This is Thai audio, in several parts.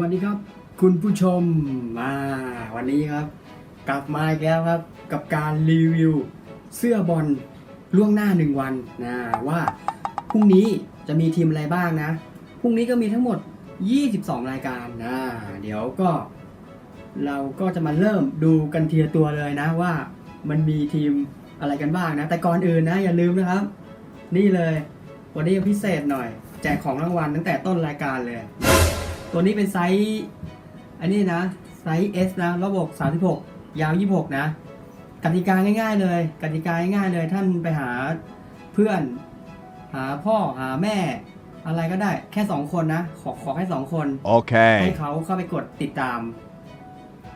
วัสดีครับ คุณผู้ชมมาวันนี้ครับ กลับมาอีกแล้วครับกับการรีวิวเสื้อบอลล่วงหน้าหนึ่งวันนะว่าพรุ่งนี้จะมีทีมอะไรบ้างนะพรุ่งนี้ก็มีทั้งหมด 22 รายการนะเดี๋ยวก็ เราก็จะมาเริ่มดูกันทีละตัวเลยนะว่ามันมีทีมอะไรกันบ้างนะ แต่ก่อนอื่นนะอย่าลืมนะครับ นี่เลยวันนี้พิเศษหน่อย แจกของรางวัลตั้งแต่ต้นรายการเลย ตัวนี้เป็นไซส์อันนี้นะไซส์ S นะระบบ36 ยาว 26 นะ กติกาง่าย ๆ เลยกติกาง่ายๆเลยท่านไปหาเพื่อน หาพ่อหาแม่ อะไรก็ได้แค่ 2 คนนะ ขอขอแค่2คนให้ Okay. เขาเข้าไปกดติดตาม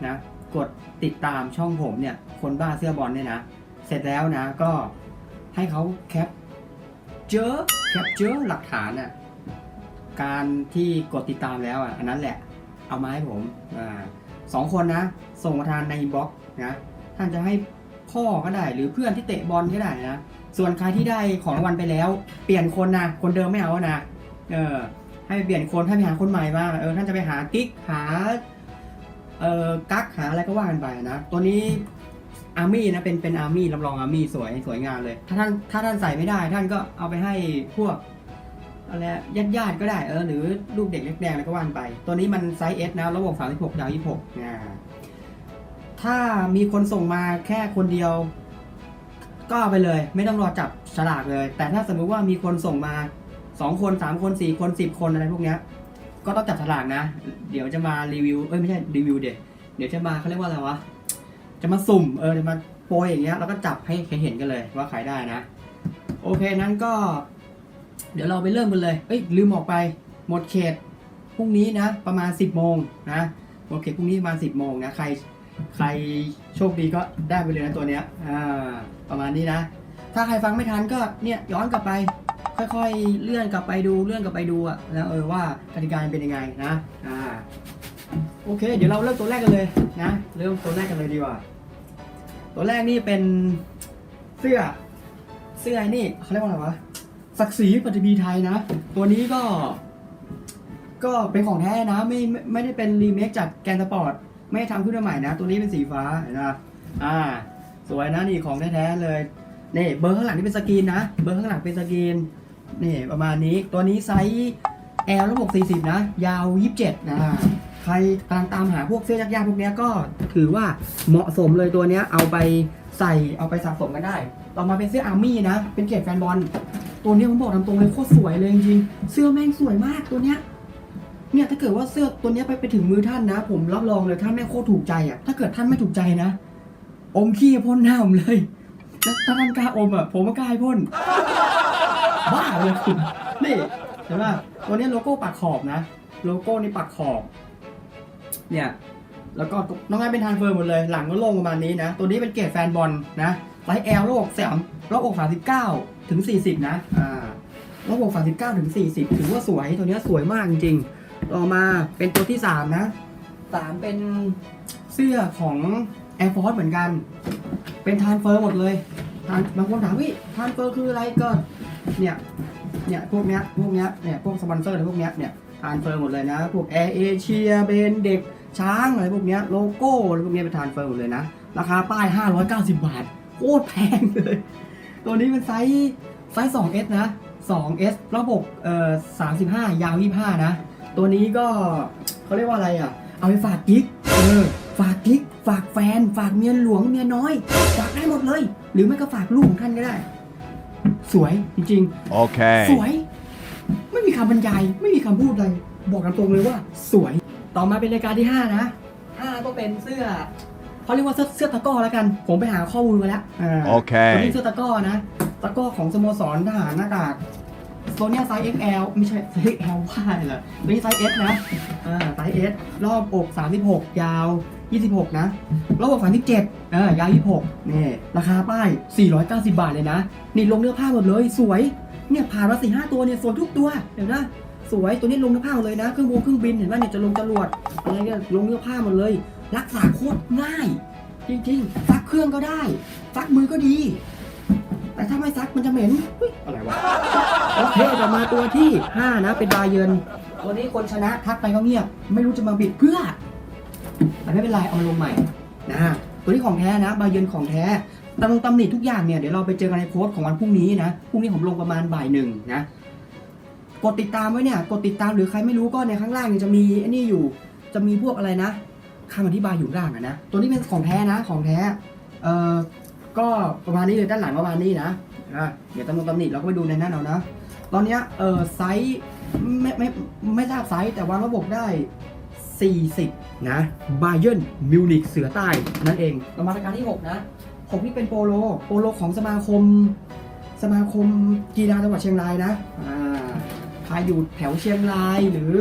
นะ กดติดตามช่องผมเนี่ย คนบ้าเสื้อบอลเนี่ยนะ เสร็จแล้วนะก็ให้เขาแคปเจอแคปเจอหลักฐานอะ การที่กดติดตามแล้วอะอันนั้นแหละเอามาให้ผมอ่าสองคนนะ ส่งมาทางในอินบ็อกซ์นะท่านจะให้พ่อก็ได้ หรือเพื่อนที่เตะบอลก็ได้นะส่วนใครที่ได้ของรางวัลไปแล้ว เปลี่ยนคนนะคนเดิมไม่เอานะเออให้เปลี่ยนคนให้ไปหาคนใหม่บ้างเออท่านจะไปหากิ๊กหาเอ่อกักหาอะไรก็ว่ากันไปนะ ตัวนี้อาร์มี่นะเป็นเป็นอาร์มี่รับรองอาร์มี่สวยสวยงามเลย ถ้าท่านถ้าท่านใส่ไม่ได้ ท่านก็เอาไปให้พวก อะไรญาติญาติก็ได้เออหรือลูกเด็กเล็กแดงอะไรก็ว่านไป ตัวนี้มันไซส์ S นะระบบ36ยาว26นะถ้ามีคนส่งมาแค่คนเดียว ก็ไปเลย ไม่ต้องรอจับฉลากเลย แต่ถ้าสมมุติว่ามีคนส่งมา 2 คน 3 คน 4 คน 10 คนอะไรพวกเนี้ยก็ต้องจับฉลากนะ เดี๋ยวจะมารีวิวเอ้ยไม่ใช่รีวิวเด็เดี๋ยวจะมาเขาเรียกว่าอะไรวะจะมาสุ่มเออจะมาโปรยอย่างเงี้ยแล้วก็จับให้เห็นกันเลยว่าใครได้นะ โอเคนั้นก็ เดี๋ยวเราไปเริ่มกันเลย เอ้ยลืมออกไป หมดเขตพรุ่งนี้นะ ประมาณ 10โมงนะหมดเขตพรุ่งนี้ประมาณ10โมงนะใครใครโชคดีก็ได้ไปเลยนะตัวเนี้ยอ่าประมาณนี้นะ ถ้าใครฟังไม่ทันก็เนี่ยย้อนกลับไป ค่อยๆเลื่อนกลับไปดูเลื่อนกลับไปดูอะแล้วเออว่ากติกาเป็นยังไงนะอ่าโอเค เดี๋ยวเราเริ่มตัวแรกกันเลยนะเริ่มตัวแรกกันเลยดีกว่า ตัวแรกนี่เป็นเสื้อเสื้อนี่เขาเรียกว่าอะไรวะ ศักดิ์ศรีปฏิบีไทยนะ ตัวนี้ก็ ก็เป็นของแท้นะ ไม่ไม่ไม่ได้เป็นรีเมคจากแกนสปอร์ต ไม่ได้ทำขึ้นมาใหม่นะ ตัวนี้เป็นสีฟ้าเห็นไหมอ่า สวยนะนี่ของแท้ๆเลยนี่เบอร์ข้างหลังนี่เป็นสกรีนนะ เบอร์ข้างหลังเป็นสกรีนนี่ประมาณนี้ ตัวนี้ไซส์ L ระบบ40 นะ ยาว 27 นะ ใครกำลังตามหาพวกเสื้อยากๆพวกเนี้ยก็ถือว่าเหมาะสมเลยตัวเนี้ยเอาไปใส่เอาไปสะสมกันได้ ต่อมาเป็นเสื้ออาร์มี่นะ เป็นเกรดแฟนบอล ตัวเนี้ยผมบอกตามตรงเลยโคตรสวยเลยจริงๆเสื้อแม่งสวยมากตัวเนี้ยเนี่ยถ้าเกิดว่าเสื้อตัวเนี้ยไปไปถึงมือท่านนะ ผมรับรองเลยท่านแม่งโคตรถูกใจอะถ้าเกิดท่านไม่ถูกใจนะ อมขี้พ่นหน้าผมเลยแล้วถ้าท่านกล้าอมอะผมก็กล้าพ่นบ้าเลยคุณนี่เห็นป่ะตัวนี้โลโก้ปักขอบนะ โลโก้นี่ปักขอบ เนี่ย แล้วก็น้องไอ้เป็นทานเฟิร์มหมดเลย หลังก็ลงประมาณนี้นะ ตัวนี้เป็นเกรดแฟนบอลนะไซส์ L ระบบสามระบอก39 ถึง 40 นะ อ่าระบบ39 ถึง 40 ถือว่าสวย ตัวเนี้ยสวยมากจริงๆ ต่อมาเป็นตัวที่ 3 นะ 3 เป็นเสื้อของ Air Force เหมือนกัน เป็นทานเฟอร์หมดเลยทานบางคนถามวิทานเฟอร์คืออะไรก็ เนี่ย เนี่ยพวกเนี้ย พวกเนี้ย เนี่ย พวกสปอนเซอร์อะไรพวกเนี้ย เนี่ยทานเฟอร์หมดเลยนะ พวกแอร์เอเชีย เบนเด็ก ช้างอะไรพวกเนี้ย โลโก้อะไรพวกเนี้ยเป็นทานเฟอร์หมดเลยนะ ราคาป้าย 590 บาท โคตรแพงเลย ตัวนี้เป็นไซส์ไซส์ 2S นะ 2S ระบบเอ่อ35 ยาว 25 นะ ตัวนี้ก็เขาเรียกว่าอะไรอะ เอาไปฝากกิ๊กเออฝากกิ๊กฝากแฟน ฝากเมียหลวงเมียน้อย ฝากได้หมดเลย หรือไม่ก็ฝากลูกของท่านก็ได้ สวยจริงๆ Okay. สวย ไม่มีคำบรรยาย ไม่มีคำพูดเลยบอกกันตรงเลยว่า สวย ต่อมาเป็นรายการที่ 5 นะ5ก็เป็นเสื้อ เขาเรียกว่าเสื้อเสื้อตะกร้อแล้วกัน ผมไปหาข้อมูลมาแล้วอ่าโอเค ตัวนี้เสื้อตะกร้อนะ ตะกร้อของสโมสรทหารอากาศตัวเนี้ยไซส์ XL ไม่ใช่ไซส์ XL ว่าอะไรเหรอตัวนี้ไซส์ S นะอ่าไซส์ S รอบอก 36 ยาว 26 นะ รอบอก 37เออยาว 26นี่ราคาป้าย 490 บาทเลยนะ นี่ลงเนื้อผ้าหมดเลยสวย เนี่ยผ่านมาสี่ห้าตัวเนี่ยสวยทุกตัวเห็นไหมสวยตัวนี้ลงเนื้อผ้าหมดเลยนะ เครื่องบงเครื่องบินเห็นไหมเนี่ยจะลงจรวดอะไรเนี่ยลงเนื้อผ้าหมดเลย รักษาโคตรง่าย จริงๆซักเครื่องก็ได้ซักมือก็ดี แต่ถ้าไม่ซักมันจะเหม็นเฮ้ยอะไรวะโอเคต่อมาตัวที่ 5 นะเป็นบาเยิร์นตัวนี้คนชนะทักไปก็เงียบ ไม่รู้จะมาบิดเพื่อ แต่ไม่เป็นไรเอามาลงใหม่นะตัวนี้ของแท้นะบาเยนของแท้ตำตำหนิทุกอย่างเนี่ยเดี๋ยวเราไปเจอกันในโพสต์ของวันพรุ่งนี้นะพรุ่งนี้ผมลงประมาณบ่ายหนึ่งนะกดติดตามไว้เนี่ยกดติดตามหรือใครไม่รู้ก็ในข้างล่างเนี่ยจะมีไอ้นี่อยู่ จะมีพวกอะไรนะ คำอธิบายอยู่ข้างล่างอะนะ ตัวนี้เป็นของแท้นะ ของแท้ เอ่อ ก็ประมาณนี้เลยด้านหลังประมาณนี้นะอะเดี๋ยวตำรวจตำหนิเราก็ไปดูในนั้นเอานะ ตอนเนี้ยเออไซส์ไม่ไม่ไม่ทราบไซส์แต่วางระบบได้ 40 นะบาเยนมิวนิกเสือใต้ นั่นเองเรามารายการที่ 6 นะ6นี่เป็นโปโล โปโลของสมาคม สมาคมกีฬาจังหวัดเชียงรายนะ อ่า ครอยู่แถวเชียงรายหรือ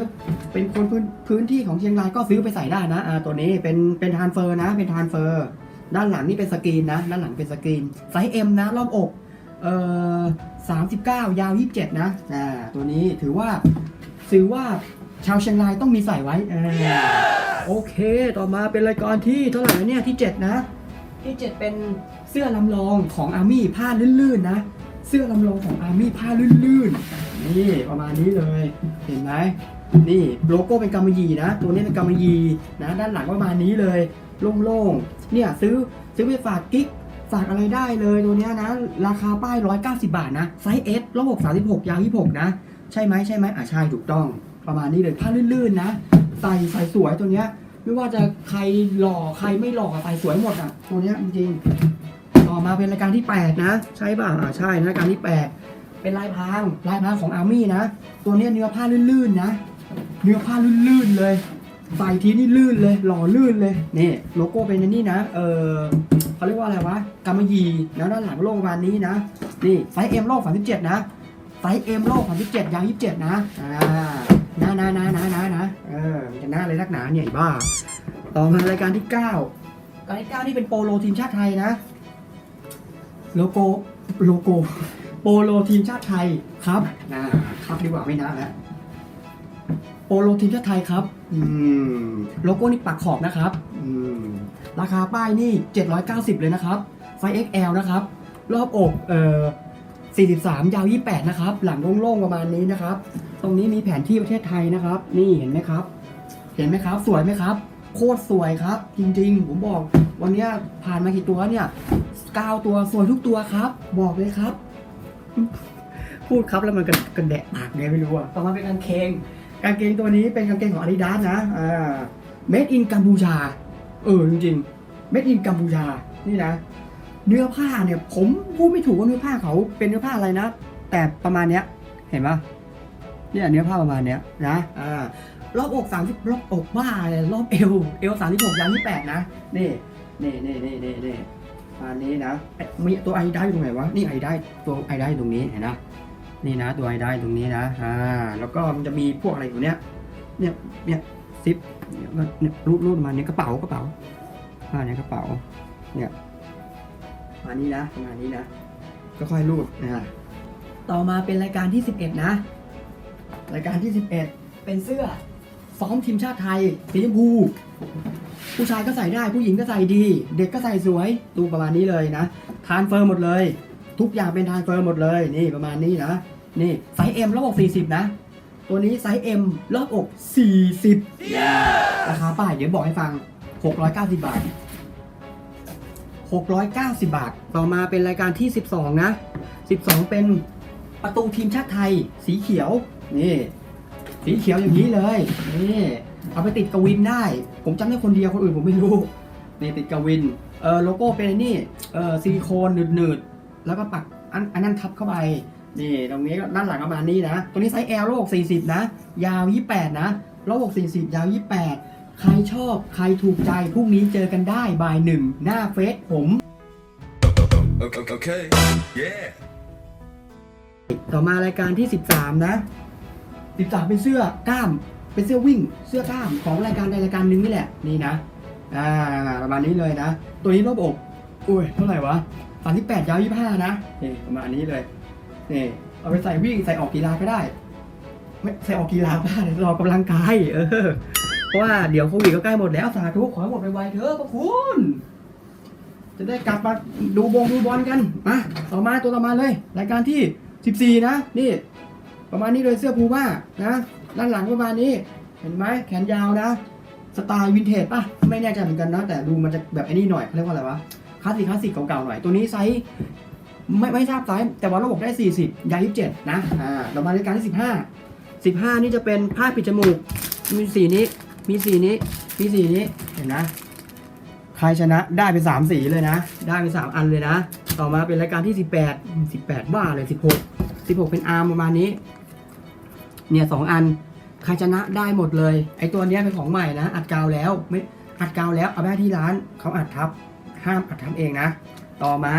เป็นคนพื้นพื้นที่ของเชียงรายก็ซื้อไปใส่ได้นะอ่าตัวนี้เป็นเป็นทานเฟอร์นะ เป็นทานเฟอร์ด้านหลังนี่เป็นสกรีนนะ ด้านหลังเป็นสกรีนไซส์ M นะรอบอกเอ่อ39ยาว27นะอ่าตัวนี้ถือว่าถือว่าชาวเชียงรายต้องมีใส่ไว้เออโอเค ต่อมาเป็นรายการที่เท่าไหร่นะเนี่ยที่7นะ ที่7เป็นเสื้อลำลองของอาร์มี่ผ้าลื่นๆนะ เสื้อลำลองของอาร์มี่ผ้าลื่นๆ นี่ประมาณนี้เลย เห็นไหมนี่โลโก้เป็นกำมะหยี่นะ ตัวนี้เป็นกำมะหยี่นะ ด้านหลังประมาณนี้เลยโล่งๆเนี่ยซื้อซื้อไปฝากกิ๊กฝากอะไรได้เลยตัวเนี้ยนะ ราคาป้าย 190 บาทนะ ไซส์ S รอบ36 ยาว 26 นะ ใช่ไหมใช่ไหมอะใช่ถูกต้อง ประมาณนี้เลยผ้าลื่นๆนะ ใส่ใส่สวยตัวเนี้ยไม่ว่าจะใครหล่อใครไม่หล่อใส่สวยหมดอะตัวเนี้ยจริงๆต่อมาเป็นรายการที่ 8 นะ ใช่ป่ะอ่าใช่นะรายการที่ 8 เป็นลายพรางลายพรางของอาร์มี่นะ ตัวนี้เนื้อผ้าลื่นๆนะ เนื้อผ้าลื่นๆเลยใส่ทีนี่ลื่นเลย หล่อลื่นเลย นี่โลโก้เป็นอันนี่นะ เออเขาเรียกว่าอะไรวะกำมะหยี่นะด้านหลังโลกประมาณนี้นะ นี่ไซส์เอ็มโลก37นะ ไซส์เอ็มโลก37ยาว27นะ อ่านะนะนะนะนะนะเออมันจะน่าเลยนักหนาเนี่ยบ้า ต่อมารายการที่9รายการที่9นี่เป็นโปโลทีมชาติไทยนะ โลโก้ โลโก้ โปโลทีมชาติไทยครับนะครับดีกว่าไม่นะแล้วโปโลทีมชาติไทยครับ อืมโลโก้นี่ปักขอบนะครับ อืมราคาป้ายนี่ 790 เลยนะครับ ไซส์ XL นะครับ รอบอกเอ่อ43 ยาว 28 นะครับ หลังโล่งๆประมาณนี้นะครับ ตรงนี้มีแผนที่ประเทศไทยนะครับ นี่เห็นไหมครับ เห็นไหมครับ สวยไหมครับ โคตรสวยครับ จริงๆ ผมบอก วันเนี้ยผ่านมากี่ตัวเนี่ย9ตัวสวยทุกตัวครับ บอกเลยครับ พูดครับแล้วมันกระกระแดะปากไงไม่รู้อะต่อมาเป็นกางเกง กางเกงตัวนี้เป็นกางเกงของ Adidas นะอ่า made in กัมพูชา เออจริงๆ made in กัมพูชา นี่นะ เนื้อผ้าเนี่ย ผมพูดไม่ถูกว่าเนื้อผ้าเขาเป็นเนื้อผ้าอะไรนะ แต่ประมาณเนี้ย เห็นปะเนี่ยเนื้อผ้าประมาณเนี้ยนะ อ่ารอบอกสามสิบรอบอกบ้าเลยรอบเอว เอวสามสิบหกยาวยี่แปดนะ นี่ นี่นี่นี่นี่ นี่ประมาณนี้นะเอ๊ะมีตัวไอได้ตรงไหนวะนี่ไอได้ตัวไอได้ตรงนี้เห็นนะนี่นะตัวไอได้ตรงนี้นะอ่าแล้วก็มันจะมีพวกอะไรอยู่เนี้ยเนี่ยเนี่ยซิปเนี่ยก็เนี่ยรูดรูดมาเนี่ยกระเป๋ากระเป๋าอ่าเนี่ยกระเป๋าเนี่ยประมาณนี้นะประมาณนี้นะก็ค่อยรูดนะต่อมาเป็นรายการที่ 11 นะ รายการที่ 11 เป็นเสื้อ ซ้อมทีมชาติไทยสีชมพูผู้ชายก็ใส่ได้ผู้หญิงก็ใส่ดี เด็กก็ใส่สวยดูประมาณนี้เลยนะทานเฟอร์หมดเลย ทุกอย่างเป็นทานเฟอร์หมดเลยนี่ประมาณนี้นะนี่ไซส์ M รอบอก40 นะ ตัวนี้ไซส์ M รอบอก 40ราคาป้ายเดี๋ยวบอกให้ฟัง 690 บาท 690 บาท ต่อมาเป็นรายการที่ 12 นะ 12 เป็นประตูทีมชาติไทยสีเขียว นี่ สีเขียวอย่างนี้เลย นี่เอาไปติดกวินได้ ผมจำได้คนเดียวคนอื่นผมไม่รู้ นี่ติดกวิน เออโลโก้เป็นไอ้นี่ เออซิลิโคนหนืดๆ แล้วก็ปักอันอันนั้นทับเข้าไป นี่ตรงนี้ก็ด้านหลังประมาณนี้นะ ตัวนี้ไซส์ L โลก40 นะ ยาว 28 นะโลก40 ยาว 28 ใครชอบใครถูกใจพรุ่งนี้เจอกันได้บ่ายหนึ่งหน้าเฟซผม Okay, okay. Yeah. ต่อมารายการที่ 13 นะ 13 เป็นเสื้อกล้าม เป็นเสื้อวิ่ง เสื้อกล้ามของรายการใดรายการหนึ่งนี่แหละ นี่นะ อ่า ประมาณนี้เลยนะ ตัวนี้รอบอก อุ้ย เท่าไหร่วะ38ยาว25 นะ นี่ประมาณนี้เลย นี่ เอาไปใส่วิ่งใส่ออกกีฬาก็ได้ ไม่ใส่ออกกีฬาบ้าเลยรอกำลังกาย เออ เพราะว่าเดี๋ยวโควิดก็ใกล้หมดแล้ว สาธุขอให้หมดไปไวๆเถอะพระคุณจะได้กลับมาดูบงดูบอลกัน มา ต่อมาตัวต่อมาเลย รายการที่ 14 นะ นี่ ประมาณนี้เลยเสื้อพูม่านะด้านหลังประมาณนี้เห็นไหมแขนยาวนะ สไตล์วินเทจป่ะ ไม่แน่ใจเหมือนกันนะ แต่ดูมันจะแบบไอ้นี่หน่อยเขาเรียกว่าอะไรวะคลาสสิกคลาสสิกเก่าๆหน่อย ตัวนี้ไซส์ไม่ไม่ทราบไซส์แต่ว่าระบบได้ 40ยาว27 นะอ่าเรามาในการที่ 15 15 นี่จะเป็นผ้าปิดจมูก มีสีนี้ มีสีนี้ มีสีนี้ เห็นนะ ใครชนะได้ไปสามสีเลยนะ ได้ไปสามอันเลยนะ ต่อมาเป็นรายการที่ 18 18บ้าเลย 16 16 เป็นอาร์มประมาณนี้ เนี่ยสองอันใครชนะได้หมดเลย ไอตัวเนี้ยเป็นของใหม่นะ อัดกาวแล้วไม่อัดกาวแล้วเอาไปที่ร้านเขาอัดทับห้ามอัดทับเองนะ ต่อมา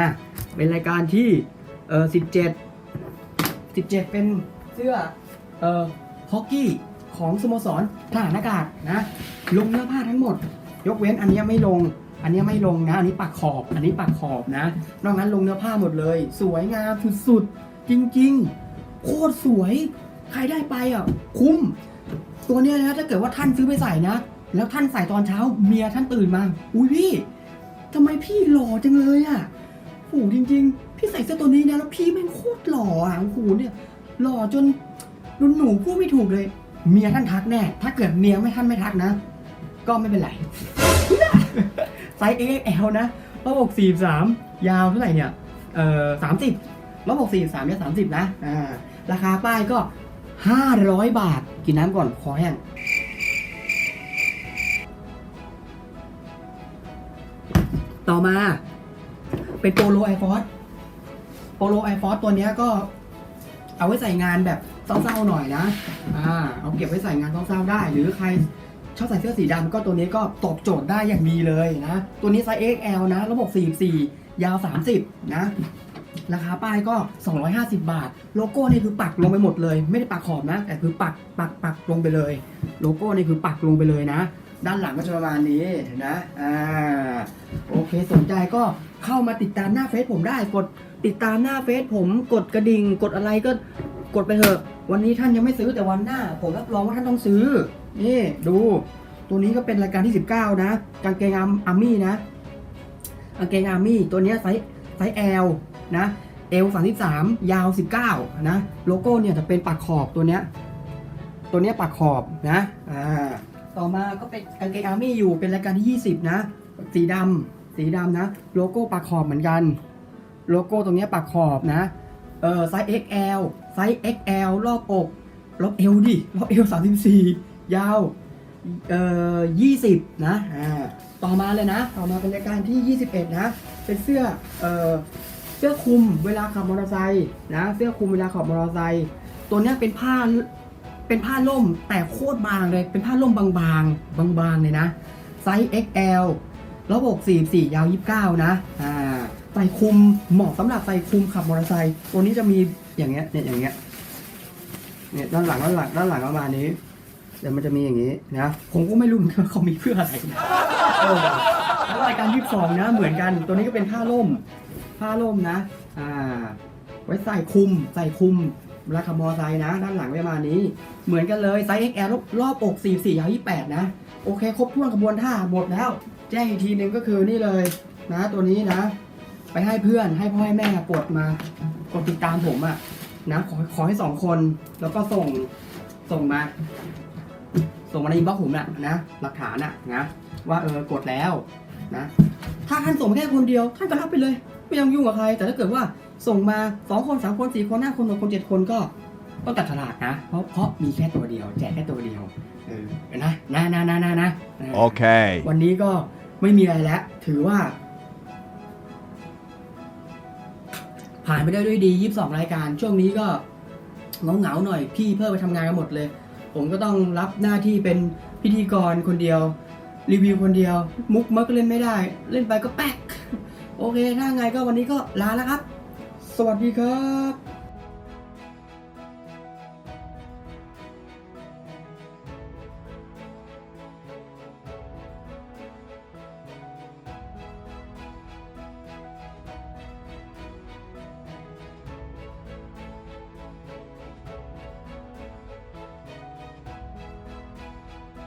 เป็นรายการที่เออ17 17เจ็ดเป็นเสื้อเออฮอกกี้ของสโมสรทหารอากาศนะ ลงเนื้อผ้าทั้งหมด ยกเว้นอันเนี้ยไม่ลง อันเนี้ยไม่ลงนะ อันนี้ปักขอบ อันนี้ปักขอบนะ นอกนั้นลงเนื้อผ้าหมดเลย สวยงามสุดๆจริงๆ โคตรสวย ใครได้ไปอะ คุ้ม ตัวเนี้ยนะถ้าเกิดว่าท่านซื้อไปใส่นะ แล้วท่านใส่ตอนเช้าเมียท่านตื่นมา อุ้ยพี่ทำไมพี่หล่อจังเลยอะโหจริง ๆ พี่ใส่เสื้อตัวนี้นะแล้วพี่แม่งโคตรหล่ออะโอ้โหเนี่ยหล่อจนจนหนูพูดไม่ถูกเลย เมียท่านทักแน่ ถ้าเกิดเมียไม่ท่านไม่ทักนะ ก็ไม่เป็นไร ไซส์ XL นะระบบ43 ยาวเท่าไหร่เนี่ย เอ่อ30ระบบ43เนี่ย30 นะ อ่า ราคาป้ายก็ 500 บาท กินน้ำก่อนคอแห้งต่อมา เป็นโปโลไอฟอสโปโลไอฟอสตัวเนี้ยก็เอาไว้ใส่งานแบบเศร้าๆหน่อยนะ อ่า เอาเก็บไว้ใส่งานเศร้าๆได้ หรือใครชอบใส่เสื้อสีดำก็ตัวนี้ก็ตอบโจทย์ได้อย่างดีเลยนะ ตัวนี้ไซส์ XL นะ ระบบ 44 ยาว 30 นะ ราคาป้ายก็ 250 บาท โลโก้นี่คือปักลงไปหมดเลย ไม่ได้ปักขอบนะ แต่คือปักปักปักลงไปเลย โลโก้นี่คือปักลงไปเลยนะ ด้านหลังก็จะประมาณนี้นะอ่าโอเคสนใจก็เข้ามาติดตามหน้าเฟซผมได้กดติดตามหน้าเฟซผมกดกระดิ่งกดอะไรก็กดไปเถอะ วันนี้ท่านยังไม่ซื้อแต่วันหน้า ผมรับรองว่าท่านต้องซื้อ นี่ดู ตัวนี้ก็เป็นรายการที่ 19 นะ กางเกงอาร์มี่นะ กางเกงอาร์มี่ตัวนี้ไซส์ไซส์ L นะ L 33ยาว19นะโลโก้เนี่ยจะเป็นปักขอบตัวเนี้ยตัวเนี้ยปักขอบนะอ่าต่อมาก็เป็นกางเกงอาร์มี่อยู่เป็นรายการที่ 20 นะ สีดำสีดำนะ โลโก้ปักขอบเหมือนกัน โลโก้ตรงเนี้ยปักขอบนะเออไซส์ XL ไซส์ XL รอบอกรอบเอวดิรอบเอว34 ยาวเอ่อ20 นะอ่าต่อมาเลยนะ ต่อมาเป็นรายการที่ 21 นะ เป็นเสื้อเอ่อ เสื้อคลุมเวลาขับมอเตอร์ไซค์นะเสื้อคลุมเวลาขับมอเตอร์ไซค์ตัวเนี้ยเป็นผ้าเป็นผ้าล่มแต่โคตรบางเลย เป็นผ้าล่มบางๆบางๆเลยนะไซส์ XL ระบบ44ยาว 29 นะอ่าใส่คลุมเหมาะสำหรับใส่คลุมขับมอเตอร์ไซค์ตัวนี้จะมีอย่างเงี้ยเนี่ยอย่างเงี้ยเนี่ยด้านหลังด้านหลังด้านหลังประมาณนี้เดี๋ยวมันจะมีอย่างนี้นะผมก็ไม่รู้เหมือนกันว่าเขามีเพื่ออะไรนะรายการยี่สองนะเหมือนกัน ตัวนี้ก็เป็นผ้าล่ม ผ้าล่มนะ อ่า ไว้ใส่คุม ใส่คุมเวลามอไซค์นะ ด้านหลังประมาณนี้ เหมือนกันเลยไซส์ XL รอบรอบอก 44ยาว28 นะ โอเค ครบถ้วนกระบวนท่าหมดแล้ว แจ้งอีกทีนึงก็คือนี่เลยนะ ตัวนี้นะ ไปให้เพื่อนให้พ่อให้แม่กดมากดติดตามผมอะนะขอขอให้สองคนแล้วก็ส่งส่งมา ส่งมาในอินบ็อกซ์ผมน่ะนะหลักฐานน่ะนะว่าเออกดแล้วนะถ้าท่านส่งแค่คนเดียวท่านก็รับไปเลย ไม่ต้องยุ่งกับใคร แต่ถ้าเกิดว่าส่งมาสองคนสามคนสี่คนห้าคนหกคนเจ็ดคนก็ต้องตัดฉลากนะ เพราะเพราะมีแค่ตัวเดียว แจกแค่ตัวเดียวเออนะนะนะนะนะนะ Okay. วันนี้ก็ไม่มีอะไรแล้ว ถือว่า ผ่านไปได้ด้วยดี22รายการ ช่วงนี้ก็เหงาๆหน่อย พี่เพิ่มไปทำงานกันหมดเลย ผมก็ต้องรับหน้าที่เป็นพิธีกรคนเดียว รีวิวคนเดียว มุกมักก็เล่นไม่ได้ เล่นไปก็แป๊ก โอเคถ้าไงก็วันนี้ก็ลาแล้วครับ สวัสดีครับ